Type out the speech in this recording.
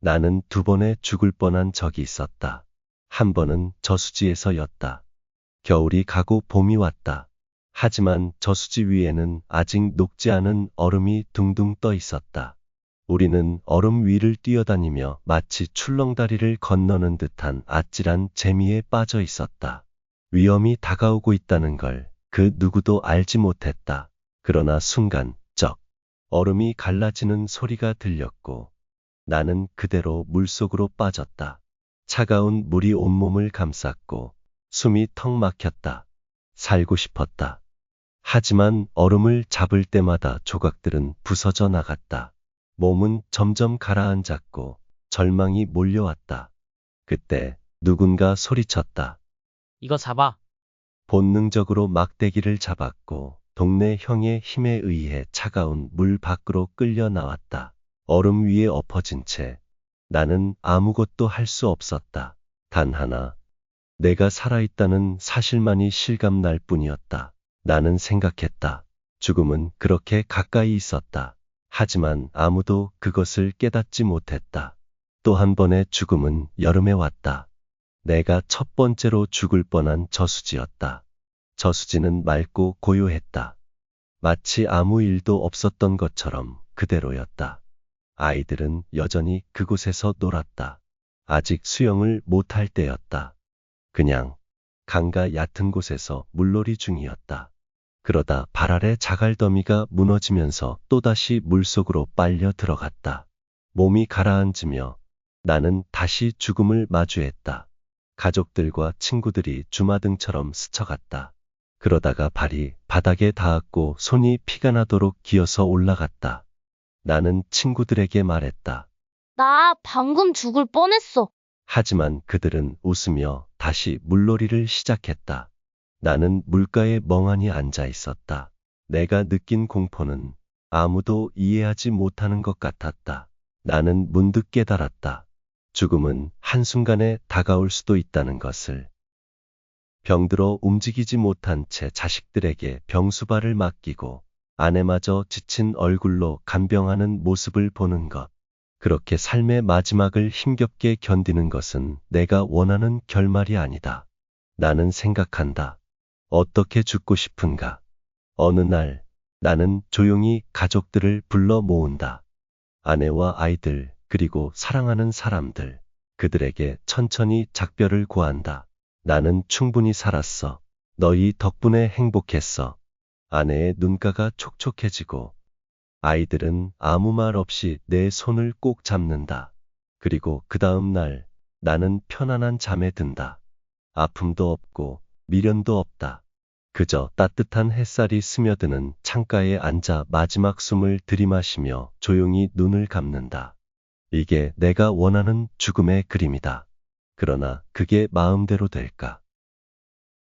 나는 두 번에 죽을 뻔한 적이 있었다. 한 번은 저수지에서였다. 겨울이 가고 봄이 왔다. 하지만 저수지 위에는 아직 녹지 않은 얼음이 둥둥 떠 있었다. 우리는 얼음 위를 뛰어다니며 마치 출렁다리를 건너는 듯한 아찔한 재미에 빠져 있었다. 위험이 다가오고 있다는 걸 그 누구도 알지 못했다. 그러나 순간 쩍 얼음이 갈라지는 소리가 들렸고 나는 그대로 물속으로 빠졌다. 차가운 물이 온몸을 감쌌고 숨이 턱 막혔다. 살고 싶었다. 하지만 얼음을 잡을 때마다 조각들은 부서져 나갔다. 몸은 점점 가라앉았고 절망이 몰려왔다. 그때 누군가 소리쳤다. 이거 잡아. 본능적으로 막대기를 잡았고 동네 형의 힘에 의해 차가운 물 밖으로 끌려 나왔다. 얼음 위에 엎어진 채 나는 아무것도 할 수 없었다. 단 하나. 내가 살아있다는 사실만이 실감날 뿐이었다. 나는 생각했다. 죽음은 그렇게 가까이 있었다. 하지만 아무도 그것을 깨닫지 못했다. 또 한 번의 죽음은 여름에 왔다. 내가 첫 번째로 죽을 뻔한 저수지였다. 저수지는 맑고 고요했다. 마치 아무 일도 없었던 것처럼 그대로였다. 아이들은 여전히 그곳에서 놀았다. 아직 수영을 못할 때였다. 그냥 강가 얕은 곳에서 물놀이 중이었다. 그러다 발 아래 자갈더미가 무너지면서 또다시 물속으로 빨려 들어갔다. 몸이 가라앉으며 나는 다시 죽음을 마주했다. 가족들과 친구들이 주마등처럼 스쳐갔다. 그러다가 발이 바닥에 닿았고 손이 피가 나도록 기어서 올라갔다. 나는 친구들에게 말했다. 나 방금 죽을 뻔했어. 하지만 그들은 웃으며 다시 물놀이를 시작했다. 나는 물가에 멍하니 앉아 있었다. 내가 느낀 공포는 아무도 이해하지 못하는 것 같았다. 나는 문득 깨달았다. 죽음은 한순간에 다가올 수도 있다는 것을. 병들어 움직이지 못한 채 자식들에게 병수발을 맡기고 아내마저 지친 얼굴로 간병하는 모습을 보는 것. 그렇게 삶의 마지막을 힘겹게 견디는 것은 내가 원하는 결말이 아니다. 나는 생각한다. 어떻게 죽고 싶은가? 어느 날 나는 조용히 가족들을 불러 모은다. 아내와 아이들, 그리고 사랑하는 사람들. 그들에게 천천히 작별을 구한다. 나는 충분히 살았어. 너희 덕분에 행복했어. 아내의 눈가가 촉촉해지고 아이들은 아무 말 없이 내 손을 꼭 잡는다. 그리고 그 다음 날 나는 편안한 잠에 든다. 아픔도 없고 미련도 없다. 그저 따뜻한 햇살이 스며드는 창가에 앉아 마지막 숨을 들이마시며 조용히 눈을 감는다. 이게 내가 원하는 죽음의 그림이다. 그러나 그게 마음대로 될까?